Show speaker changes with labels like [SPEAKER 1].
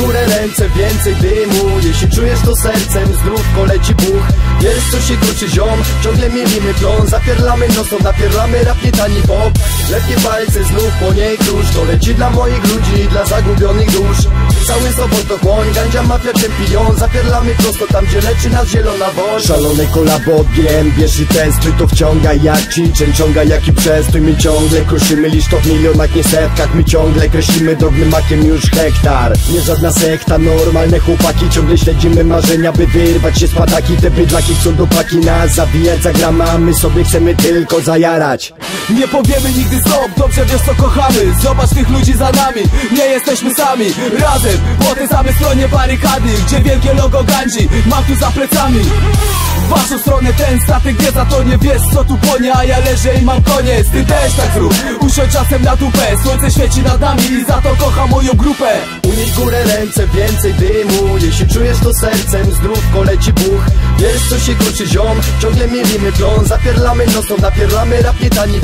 [SPEAKER 1] górę ręce, więcej dymu Jeśli czujesz to sercem, zdrów koleci buch. Wiesz co się kruczy ziom, ciągle mielimy plon. Zapierlamy nocą, napierlamy rap nie tani pop Lepkie palce znów po niej krusz To leci dla moich ludzi, dla zagubionych dusz. Cały sobot to chłoń, gandzia mafia czempion. Zapierlamy prosto tam gdzie leczy nas zielona woń. Szalone kolabo odbiem, bierz i testuj to wciąga. Jak ciczeń Ciąga jak i przestój, my ciągle kruszymy liść w milionach, nie setkach. My ciągle kreślimy drobnym makiem już hektar. Nie żadna sekta, normalne chłopaki. Ciągle śledzimy marzenia, by wyrwać się z pataki. Te bydlaki chcą do paki nas zabijać. Za My sobie chcemy tylko zajarać.
[SPEAKER 2] Nie powiemy nigdy dobrze wiesz co kochamy Zobacz tych ludzi za nami, nie jesteśmy sami. Razem, po tej samej stronie barykady Gdzie wielkie logo Gandzi, mam tu za plecami. W waszą stronę ten statek wie za to nie wiesz co tu płonie A ja leżę i mam koniec, ty też tak zrób. Usiądź czasem na dupę, słońce świeci nad nami I za to kocham moją grupę.
[SPEAKER 1] Unieś górę ręce, więcej dymu. Jeśli czujesz to sercem, zdrów koleci buch. Wiesz co się kruczy ziom, ciągle mielimy plon. Zapierlamy nocą, napierlamy rap nie tani